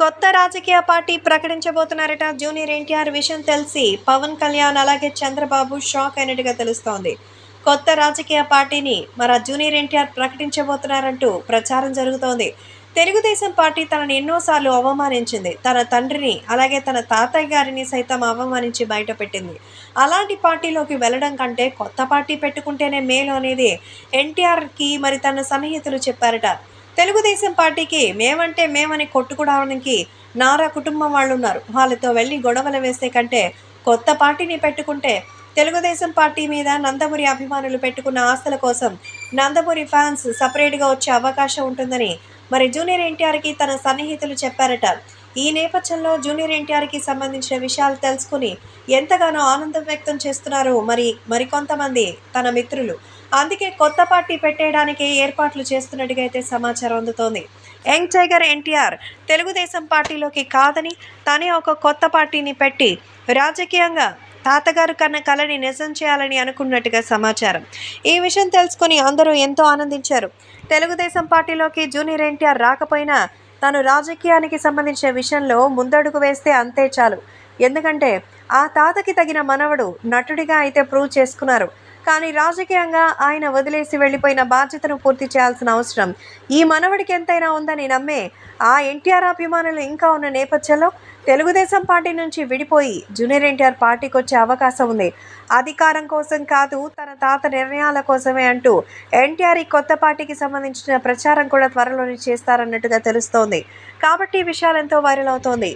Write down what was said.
కొత్త రాజకీయ party ప్రకటించబోతున్నారట junior NTR విషయం తెలిసి పవన్ కళ్యాణ్ అలాగే చంద్రబాబు షాక్ అయినట్టుగా తెలుస్తోంది. కొత్త రాజకీయ పార్టీని మన జూనియర్ ఎన్టీఆర్ ప్రకటించబోతున్నారంటూ ప్రచారం జరుగుతోంది. తెలుగుదేశం పార్టీ తనని ఎన్నోసార్లు అవమానించింది. తన తండ్రిని అలాగే తన తాతయ్య గారిని సైతం అవమానించి బయటపెట్టింది. అలాంటి పార్టీలోకి వెళ్ళడం కంటే కొత్త పార్టీ పెట్టుకుంటేనే మేలు అనేది ఎన్టీఆర్కి మరి తన సన్నిహితులు చెప్పారట. తెలుగుదేశం పార్టీకి మేమంటే మేమని కొట్టుకోవడానికి నారా కుటుంబం వాళ్ళు ఉన్నారు వాళ్ళతో వెళ్ళి గొడవలు వేసే కంటే కొత్త పార్టీని పెట్టుకుంటే తెలుగుదేశం పార్టీ మీద నందమూరి అభిమానులు పెట్టుకున్న ఆస్తుల కోసం నందమూరి ఫ్యాన్స్ సపరేట్గా వచ్చే అవకాశం ఉంటుందని మరి జూనియర్ ఎన్టీఆర్కి తన సన్నిహితులు చెప్పారట. ఈ నేపథ్యంలో జూనియర్ ఎన్టీఆర్కి సంబంధించిన విషయాలు తెలుసుకుని ఎంతగానో ఆనందం వ్యక్తం చేస్తున్నారు. మరి మరికొంతమంది తన మిత్రులు. అందుకే కొత్త పార్టీ పెట్టేయడానికి ఏర్పాట్లు చేస్తున్నట్టుగా అయితే సమాచారం అందుతోంది. యంగ్ టైగర్ ఎన్టీఆర్ తెలుగుదేశం పార్టీలోకి కాదని తనే ఒక కొత్త పార్టీని పెట్టి రాజకీయంగా తాతగారు కన్న కళని నిజం చేయాలని అనుకున్నట్టుగా సమాచారం. ఈ విషయం తెలుసుకుని అందరూ ఎంతో ఆనందించారు. తెలుగుదేశం పార్టీలోకి జూనియర్ ఎన్టీఆర్ రాకపోయినా తాను రాజకీయానికి సంబంధించిన విషయంలో ముందడుగు వేస్తే అంతే చాలు. ఎందుకంటే ఆ తాతకి తగిన మనవడు నటుడిగా అయితే ప్రూవ్ చేసుకున్నారు. కానీ రాజకీయంగా ఆయన వదిలేసి వెళ్ళిపోయిన బాధ్యతను పూర్తి చేయాల్సిన అవసరం. ఈ మనవడికి ఎంతైనా ఉందని నమ్మే ఆ ఎన్టీఆర్ అభిమానులు ఇంకా ఉన్న నేపథ్యంలో తెలుగుదేశం పార్టీ నుంచి విడిపోయి జూనియర్ ఎన్టీఆర్ పార్టీకి వచ్చే అవకాశం ఉంది. అధికారం కోసం కాదు తన తాత నిర్ణయాల కోసమే అంటూ ఎన్టీఆర్ ఈ కొత్త పార్టీకి సంబంధించిన ప్రచారం కూడా త్వరలోనే చేస్తారన్నట్టుగా తెలుస్తోంది. కాబట్టి ఈ విషయాలు ఎంతో వైరల్ అవుతోంది.